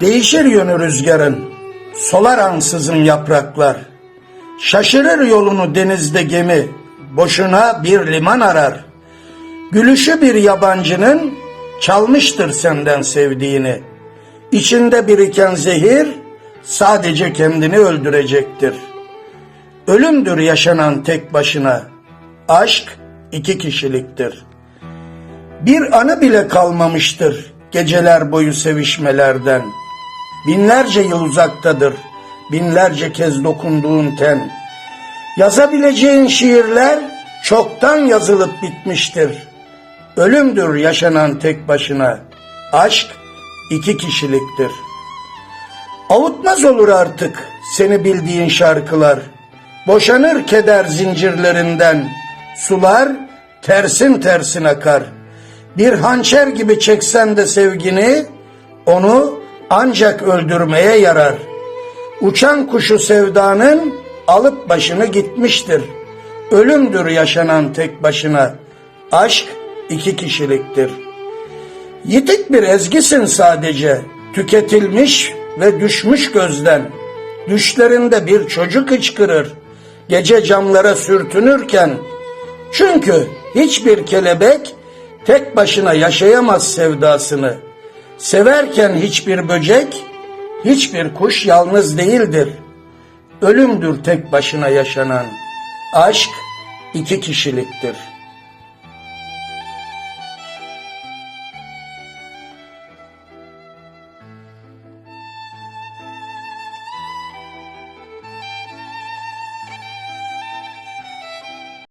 Değişir yönü rüzgarın, solar ansızın yapraklar. Şaşırır yolunu denizde gemi, boşuna bir liman arar. Gülüşü bir yabancının çalmıştır senden sevdiğini. İçinde biriken zehir sadece kendini öldürecektir. Ölümdür yaşanan tek başına. Aşk iki kişiliktir. Bir anı bile kalmamıştır geceler boyu sevişmelerden. Binlerce yıl uzaktadır, binlerce kez dokunduğun ten. Yazabileceğin şiirler çoktan yazılıp bitmiştir. Ölümdür yaşanan tek başına. Aşk iki kişiliktir. Avutmaz olur artık seni bildiğin şarkılar. Boşanır keder zincirlerinden. Sular tersin tersin akar. Bir hançer gibi çeksen de sevgini, onu ancak öldürmeye yarar. Uçan kuşu sevdanın alıp başını gitmiştir. Ölümdür yaşanan tek başına. Aşk iki kişiliktir. Yitik bir ezgisin sadece, tüketilmiş ve düşmüş gözden. Düşlerinde bir çocuk hıçkırır, gece camlara sürtünürken. Çünkü hiçbir kelebek tek başına yaşayamaz sevdasını. Severken hiçbir böcek, hiçbir kuş yalnız değildir. Ölümdür tek başına yaşanan. Aşk iki kişiliktir.''